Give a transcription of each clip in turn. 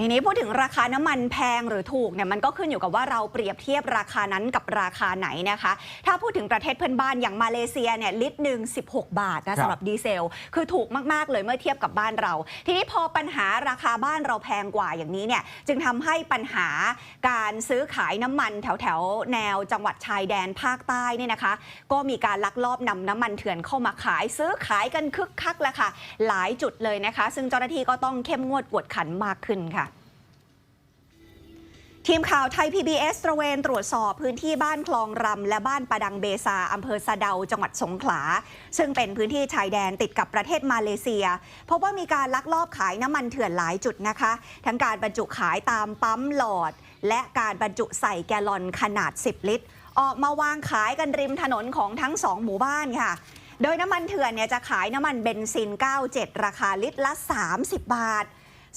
ทีนี้พูดถึงราคาน้ำมันแพงหรือถูกเนี่ยมันก็ขึ้นอยู่กับว่าเราเปรียบเทียบราคานั้นกับราคาไหนนะคะ ถ้าพูดถึงประเทศเพื่อนบ้านอย่างมาเลเซียเนี่ยลิตรหนึ่ง16 บาทนะสำหรับดีเซล คือถูกมากๆเลยเมื่อเทียบกับบ้านเรา ทีนี้พอปัญหาราคาบ้านเราแพงกว่าอย่างนี้เนี่ยจึงทำให้ปัญหาการซื้อขายน้ำมันแถวแถวแนวจังหวัดชายแดนภาคใต้เนี่ยนะคะ ก็มีการลักลอบนำน้ำมันเถื่อนเข้ามาขายซื้อขายกันคึกคักแหละค่ะหลายจุดเลยนะคะ ซึ่งเจ้าหน้าที่ก็ต้องเข้มงวดกวดขันมากขึ้นค่ะ ทีมข่าวไทย PBS ตระเวนตรวจสอบพื้นที่บ้านคลองรำและบ้านปะดังเบซาอำเภอสะเดาจังหวัดสงขลา ซึ่งเป็นพื้นที่ชายแดนติดกับประเทศมาเลเซีย พบว่ามีการลักลอบขายน้ำมันเถื่อนหลายจุดนะคะ ทั้งการบรรจุขายตามปั๊มหลอด และการบรรจุใส่แกลลอนขนาด 10 ลิตร ออกมาวางขายกันริมถนนของทั้งสองหมู่บ้านค่ะโดยน้ำมันเถื่อนเนี่ยจะขายน้ำมันเบนซิน 97 ราคาลิตรละ 30 บาท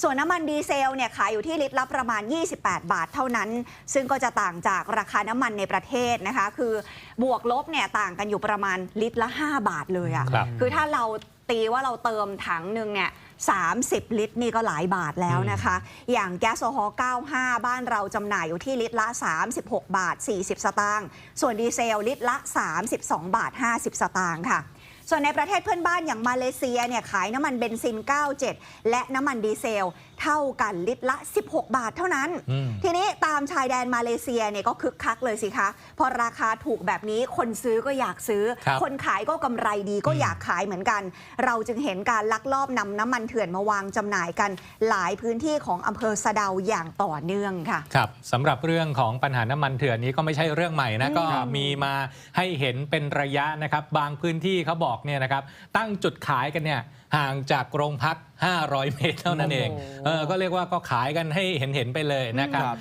ส่วนน้ำมันดีเซลเนี่ยขายอยู่ที่ลิตรละประมาณ 28 บาทเท่านั้น ซึ่งก็จะต่างจากราคาน้ำมันในประเทศนะคะ คือบวกลบเนี่ยต่างกันอยู่ประมาณลิตรละ 5 บาทเลยอะครับคือถ้าเราตีว่าเราเติมถังหนึ่งเนี่ย30 ลิตรนี่ก็หลายบาทแล้วนะคะ อย่างแก๊สโซฮอล์95 บ้านเราจำหน่ายอยู่ที่ลิตรละ 36 บาท 40 สตางค์ ส่วนดีเซลลิตรละ 32 บาท 50 สตางค์ค่ะ ส่วนในประเทศเพื่อนบ้านอย่างมาเลเซียเนี่ยขายน้ำมันเบนซิน 97 และน้ำมันดีเซล เท่ากันลิตรละ 16 บาทเท่านั้นอืมทีนี้ตามชายแดนมาเลเซียเนี่ยก็คึกคักเลยสิคะ พอราคาถูกแบบนี้คนซื้อก็อยากซื้อครับคนขายก็กำไรดีก็อืมอยากขายเหมือนกัน เราจึงเห็นการลักลอบนำน้ำมันเถื่อนมาวางจำหน่ายกัน หลายพื้นที่ของอำเภอสะเดาอย่างต่อเนื่องค่ะครับสำหรับเรื่องของปัญหาน้ำมันเถื่อนนี้ก็ไม่ใช่เรื่องใหม่นะอืมก็มีมาให้เห็นเป็นระยะนะครับบางพื้นที่เขาบอกเนี่ยนะครับตั้งจุดขายกันเนี่ยห่างจากโรงพัก 500 เมตรเท่านั้นเองโอ้โหเออก็เรียกว่าก็ขายกันให้เห็นๆไปเลยนะครับครับ